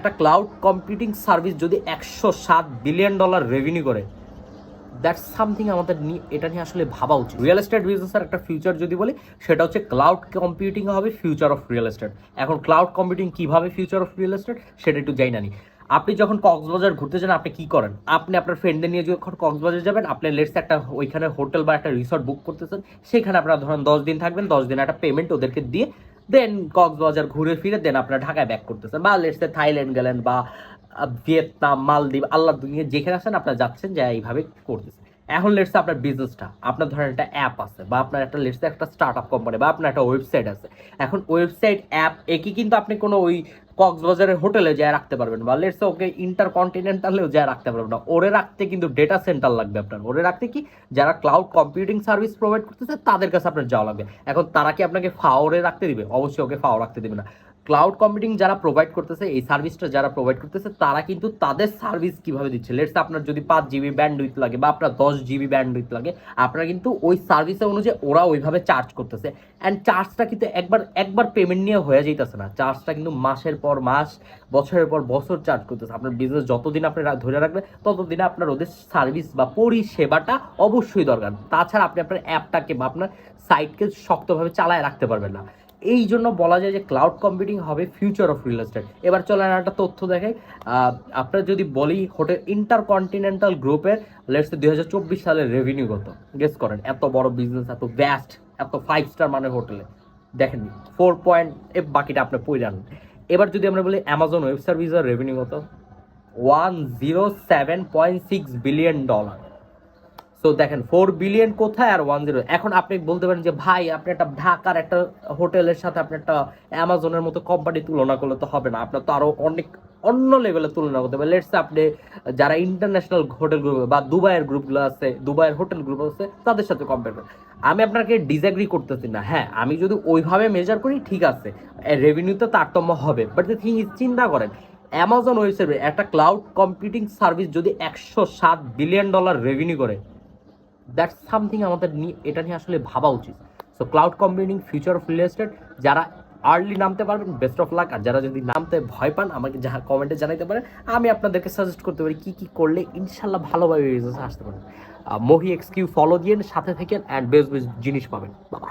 একটা cloud computing service যদি একশো সাত বিলিয়ন ডলার রেভিনিউ করে দ্যাটস সামথিং আমাদের নিয়ে এটা নিয়ে আসলে ভাবা উচিত। রিয়েল এস্টেট বিজনেসের একটা ফিউচার যদি বলি, সেটা হচ্ছে ক্লাউড কম্পিউটিং হবে ফিউচার অফ রিয়েল এস্টেট এখন ক্লাউড কম্পিউটিং কীভাবে ফিউচার অফ রিয়েল এস্টেট সেটা একটু যাই না। আপনি যখন কক্সবাজার ঘুরতে যান, আপনি কি করেন? আপনি আপনার ফ্রেন্ডদের নিয়ে যখন কক্সবাজার যাবেন, আপনি লেটস একটা ওইখানে হোটেল বা একটা রিসর্ট বুক করতেছেন, সেখানে আপনারা ধরেন দশ দিন থাকবেন, দশ দিন একটা পেমেন্ট ওদেরকে দিয়ে দেন কক্সবাজার ঘুরে ফিরে দেন আপনারা ঢাকায় ব্যাক করতেছেন। বা লেটসে থাইল্যান্ড গেলেন বা ভিয়েতনাম মালদ্বীপ আল্লাহ দুনিয়া যেখানে আছেন, আপনারা যাচ্ছেন যা এইভাবে করতেছেন। এখন লেটসে আপনার বিজনেসটা আপনার ধরেন একটা অ্যাপ আছে বা আপনার একটা লেটসে একটা স্টার্ট আপ কোম্পানি বা আপনার একটা ওয়েবসাইট আছে। এখন ওয়েবসাইট অ্যাপ একই কিন্তু আপনি কোনো ওই কক্সবাজারের হোটেলে যায় রাখতে পারবেন বা লেটসে ওকে ইন্টার কন্টিনেন্টালেও যায় রাখতে পারবেন না। ওরে রাখতে কিন্তু ডেটা সেন্টার লাগবে আপনার। ওরে রাখতে কি? যারা ক্লাউড কম্পিউটিং সার্ভিস প্রোভাইড করতেছে, তাদের কাছে আপনার যাওয়া লাগবে। এখন তারা কি আপনাকে ফাওরে রাখতে দিবে? অবশ্যই ওকে ফাও রাখতে দিবে না। ক্লাউড কম্পিউটিং যারা প্রোভাইড করতেছে, এই সার্ভিসটা যারা প্রোভাইড করতেছে, তারা কিন্তু তাদের সার্ভিস কীভাবে দিচ্ছে? লেটস আপনার যদি পাঁচ জিবি ব্যান্ডউইথ লাগে বা আপনার দশ জিবি ব্যান্ডউইথ লাগে, আপনারা কিন্তু ওই সার্ভিসের অনুযায়ী ওরা ওইভাবে চার্জ করতেছে। অ্যান্ড চার্জটা কিন্তু একবার একবার পেমেন্ট নিয়ে হয়ে যাইতেছে না। চার্জটা কিন্তু মাসের পর মাস, বছরের পর বছর চার্জ করতেছে। আপনার বিজনেস যতদিন আপনি ধরে রাখবেন, ততদিন আপনার ওদের সার্ভিস বা পরিষেবাটা অবশ্যই দরকার। তাছাড়া আপনি আপনার অ্যাপটাকে বা আপনার সাইটকে শক্তভাবে চালায় রাখতে পারবেন না। এই জন্য বলা যায় যে ক্লাউড কম্পিউটিং হবে ফিউচার অফ রিয়েল এস্টেট এবার চলে চলেন একটা তথ্য দেখাই। আপনার যদি বলি হোটেল ইন্টারকন্টিনেন্টাল গ্রুপের লেটস দুই হাজার চব্বিশ সালের রেভিনিউ কত? গেস করেন, এত বড় বিজনেস এত ব্যাস্ট এত ফাইভ স্টার মানের হোটেলে। দেখেন ফোর পয়েন্ট এ বাকিটা আপনি পড়ান এবার যদি আমরা বলি অ্যামাজন ওয়েব সার্ভিসের রেভিনিউ কত? One zero seven point six billion dollar so দেখেন ফোর বিলিয়ন কোথায় আর ওয়ান জিরো এখন আপনি বলতে পারেন যে, ভাই, আপনি একটা ঢাকার একটা হোটেলের সাথে আপনি একটা অ্যামাজনের মতো কোম্পানি তুলনা করলে তো হবে না। আপনার তো আরও অনেক অন্য লেভেলে তুলনা করতে হবে। লেটস আপনি যারা ইন্টারন্যাশনাল হোটেল গ্রুপ বা দুবাইয়ের গ্রুপগুলো আছে, দুবাইয়ের হোটেল গ্রুপ আছে, তাদের সাথে কম্পেয়ার করেন। আমি আপনাকে ডিসএগ্রি করতেছি না। হ্যাঁ আমি যদি ওইভাবে মেজার করি, ঠিক আছে। রেভিনিউতে তারতম্য হবে। বাট দ্য থিং ইজ চিন্তা করেন অ্যামাজন ওয়েবসাইট একটা ক্লাউড কম্পিউটিং সার্ভিস যদি একশো সাত বিলিয়ন ডলার রেভিনিউ করে দ্যাটস সামথিং আমাদের নিয়ে এটা নিয়ে আসলে ভাবা উচিত। So cloud computing future of real estate যারা আর্লি নামতে পারবেন বেস্ট অফ লাক আর যারা যদি নামতে ভয় পান, আমাকে যাহা কমেন্টে জানাইতে পারেন, আমি আপনাদেরকে সাজেস্ট করতে পারি কী কী করলে ইনশাল্লাহ ভালোভাবে আসতে পারেন মহি এক্সকিউ ফলো দিয়ে সাথে থাকেন অ্যান্ড বেস্ট বেস্ট জিনিস পাবেন। বাবা